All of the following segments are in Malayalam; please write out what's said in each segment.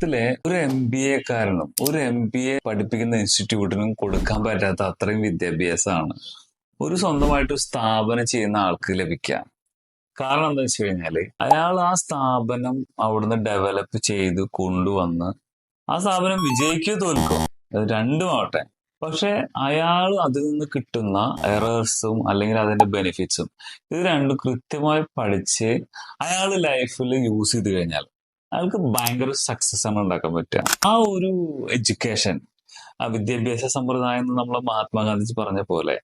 ലോകത്തിലെ ഒരു എം ബി എക്കാരനും ഒരു എം ബി എ പഠിപ്പിക്കുന്ന ഇൻസ്റ്റിറ്റ്യൂട്ടിനും കൊടുക്കാൻ പറ്റാത്ത അത്രയും വിദ്യാഭ്യാസമാണ്. ഒരു സ്വന്തമായിട്ട് സ്ഥാപനം ചെയ്യുന്ന ആൾക്ക് ലഭിക്കാം കാരണം എന്താ വെച്ച് കഴിഞ്ഞാൽ അയാൾ ആ സ്ഥാപനം അവിടുന്ന് ഡെവലപ്പ് ചെയ്ത് കൊണ്ടുവന്ന് ആ സ്ഥാപനം വിജയിക്കോ തോൽക്കോ അത് രണ്ടും ആവട്ടെ. പക്ഷെ അയാൾ അതിൽ നിന്ന് കിട്ടുന്ന എറേഴ്സും അല്ലെങ്കിൽ അതിന്റെ ബെനിഫിറ്റ്സും ഇത് രണ്ടും കൃത്യമായി പഠിച്ച് അയാൾ ലൈഫിൽ യൂസ് ചെയ്ത് കഴിഞ്ഞാൽ അയാൾക്ക് ഭയങ്കര സക്സസ് ആണ് ഉണ്ടാക്കാൻ പറ്റുക. ആ ഒരു എഡ്യൂക്കേഷൻ ആ വിദ്യാഭ്യാസ സമ്പ്രദായം എന്ന് നമ്മളെ മഹാത്മാഗാന്ധിജി പറഞ്ഞ പോലെ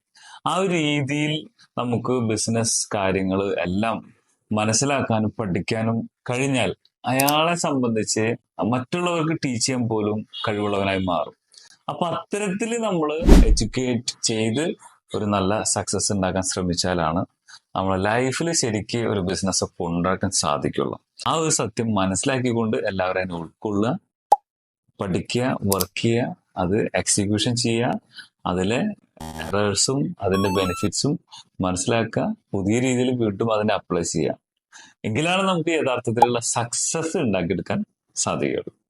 ആ ഒരു രീതിയിൽ നമുക്ക് ബിസിനസ് കാര്യങ്ങൾ എല്ലാം മനസ്സിലാക്കാനും പഠിക്കാനും കഴിഞ്ഞാൽ അയാളെ സംബന്ധിച്ച് മറ്റുള്ളവർക്ക് ടീച്ച് ചെയ്യാൻ പോലും കഴിവുള്ളവനായി മാറും. അപ്പൊ അത്തരത്തിൽ നമ്മൾ എഡ്യൂക്കേറ്റ് ചെയ്ത് ഒരു നല്ല സക്സസ് ഉണ്ടാക്കാൻ ശ്രമിച്ചാലാണ് നമ്മളെ ലൈഫിൽ ശരിക്ക് ഒരു ബിസിനസ് ഒക്കെ ഉണ്ടാക്കാൻ സാധിക്കുള്ളൂ. ആ ഒരു സത്യം മനസ്സിലാക്കിക്കൊണ്ട് എല്ലാവരും അതിനെ ഉൾക്കൊള്ളുക പഠിക്കുക വർക്ക് ചെയ്യുക അത് എക്സിക്യൂഷൻ ചെയ്യുക അതിലെ എറേഴ്സും അതിന്റെ ബെനിഫിറ്റ്സും മനസ്സിലാക്കുക പുതിയ രീതിയിൽ വീണ്ടും അതിനെ അപ്ലൈ ചെയ്യുക. എങ്കിലാണ് നമുക്ക് യഥാർത്ഥത്തിലുള്ള സക്സസ് ഉണ്ടാക്കിയെടുക്കാൻ സാധിക്കുള്ളൂ